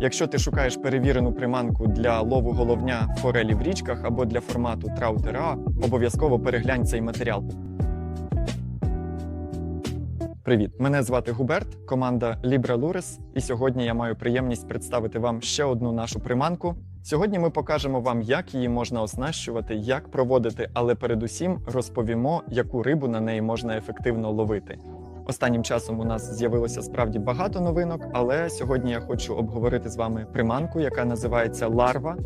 Якщо ти шукаєш перевірену приманку для лову головня форелі в річках або для формату траутера, обов'язково переглянь цей матеріал. Привіт! Мене звати Губерт, команда Libra Lures, і сьогодні я маю приємність представити вам ще одну нашу приманку. Сьогодні ми покажемо вам, як її можна оснащувати, як проводити, але передусім розповімо, яку рибу на неї можна ефективно ловити. Останнім часом у нас з'явилося справді багато новинок, але сьогодні я хочу обговорити з вами приманку, яка називається Ларва.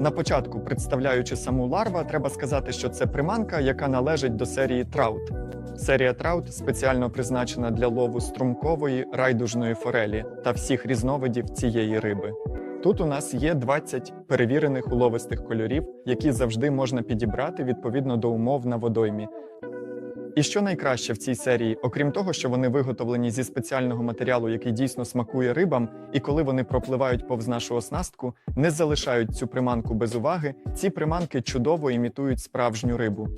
На початку, представляючи саму ларва, треба сказати, що це приманка, яка належить до серії Траут. Серія Траут спеціально призначена для лову струмкової райдужної форелі та всіх різновидів цієї риби. Тут у нас є 20 перевірених уловистих кольорів, які завжди можна підібрати відповідно до умов на водоймі. І що найкраще в цій серії, окрім того, що вони виготовлені зі спеціального матеріалу, який дійсно смакує рибам, і коли вони пропливають повз нашу оснастку, не залишають цю приманку без уваги. Ці приманки чудово імітують справжню рибу.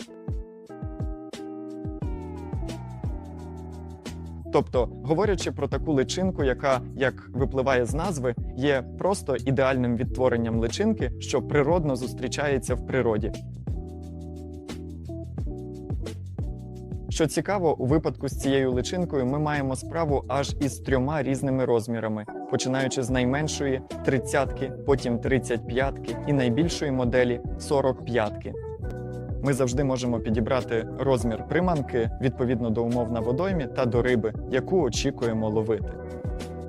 Тобто, говорячи про таку личинку, яка, як випливає з назви, є просто ідеальним відтворенням личинки, що природно зустрічається в природі. Що цікаво, у випадку з цією личинкою ми маємо справу аж із трьома різними розмірами, починаючи з найменшої 30-ки, потім 35-ки і найбільшої моделі 45-ки. Ми завжди можемо підібрати розмір приманки відповідно до умов на водоймі та до риби, яку очікуємо ловити.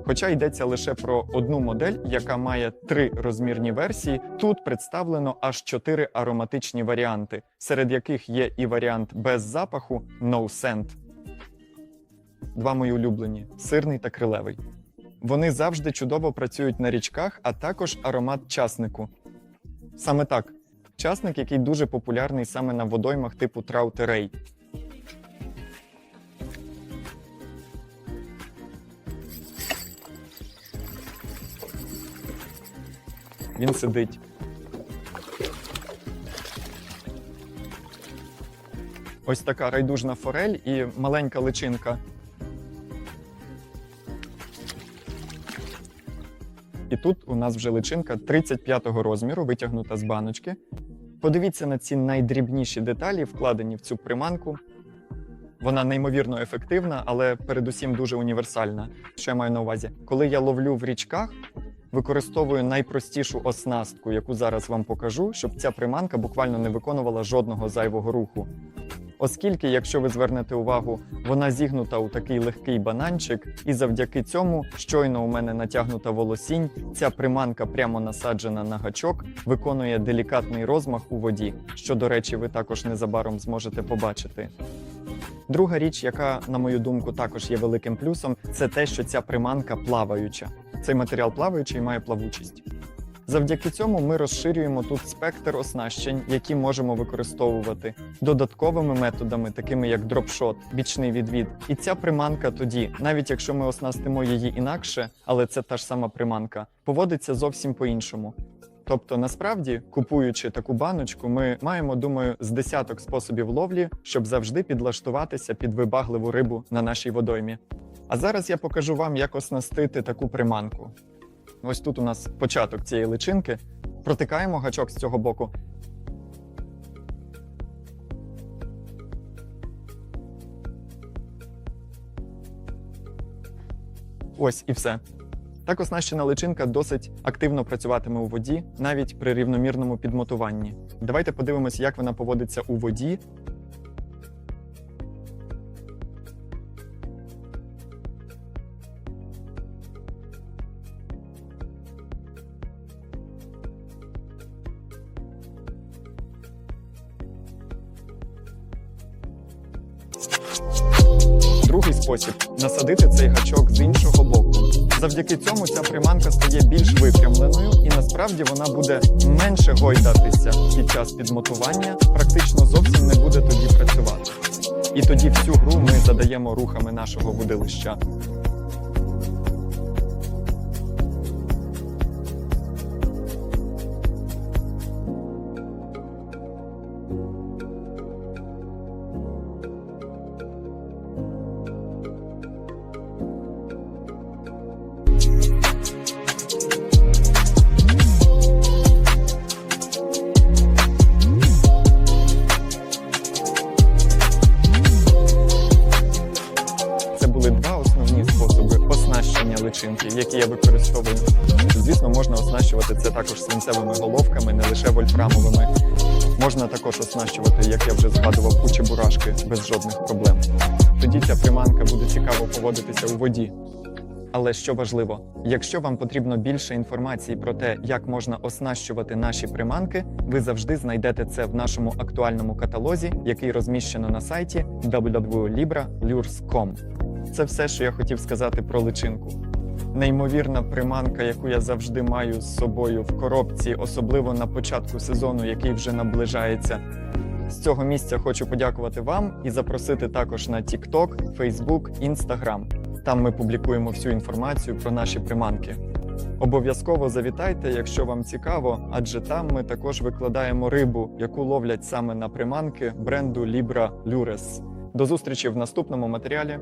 Хоча йдеться лише про одну модель, яка має три розмірні версії, тут представлено аж чотири ароматичні варіанти, серед яких є і варіант без запаху No Scent. Два мої улюблені сирний та крилевий. Вони завжди чудово працюють на річках, а також аромат часнику. Саме так, часник, який дуже популярний саме на водоймах типу Траутерей. Він сидить. Ось така райдужна форель і маленька личинка. І тут у нас вже личинка 35-го розміру, витягнута з баночки. Подивіться на ці найдрібніші деталі, вкладені в цю приманку. Вона неймовірно ефективна, але передусім дуже універсальна. Що я маю на увазі? Коли я ловлю в річках, використовую найпростішу оснастку, яку зараз вам покажу, щоб ця приманка буквально не виконувала жодного зайвого руху. Оскільки, якщо ви звернете увагу, вона зігнута у такий легкий бананчик, і завдяки цьому щойно у мене натягнута волосінь, ця приманка прямо насаджена на гачок, виконує делікатний розмах у воді, що, до речі, ви також незабаром зможете побачити. Друга річ, яка, на мою думку, також є великим плюсом, це те, що ця приманка плаваюча. Цей матеріал плаваючий має плавучість. Завдяки цьому ми розширюємо тут спектр оснащень, які можемо використовувати додатковими методами, такими як дропшот, бічний відвід. І ця приманка тоді, навіть якщо ми оснастимо її інакше, але це та ж сама приманка, поводиться зовсім по-іншому. Тобто, насправді, купуючи таку баночку, ми маємо, думаю, з десяток способів ловлі, щоб завжди підлаштуватися під вибагливу рибу на нашій водоймі. А зараз я покажу вам, як оснастити таку приманку. Ось тут у нас початок цієї личинки. Протикаємо гачок з цього боку. Ось і все. Так оснащена личинка досить активно працюватиме у воді, навіть при рівномірному підмотуванні. Давайте подивимось, як вона поводиться у воді. Другий спосіб насадити цей гачок з іншого боку. Завдяки цьому ця приманка стає більш випрямленою, і насправді вона буде менше гойдатися під час підмотування, практично зовсім не буде тоді працювати. І тоді всю гру ми задаємо рухами нашого вудилища. Я використовую. Звісно, можна оснащувати це також свинцевими головками, не лише вольфрамовими. Можна також оснащувати, як я вже згадував, у чебурашки без жодних проблем. Тоді ця приманка буде цікаво поводитися у воді. Але що важливо, якщо вам потрібно більше інформації про те, як можна оснащувати наші приманки, ви завжди знайдете це в нашому актуальному каталозі, який розміщено на сайті www.libralures.com. Це все, що я хотів сказати про личинку. Неймовірна приманка, яку я завжди маю з собою в коробці, особливо на початку сезону, який вже наближається. З цього місця хочу подякувати вам і запросити також на TikTok, Facebook, Instagram. Там ми публікуємо всю інформацію про наші приманки. Обов'язково завітайте, якщо вам цікаво, адже там ми також викладаємо рибу, яку ловлять саме на приманки бренду Libra Lures. До зустрічі в наступному матеріалі.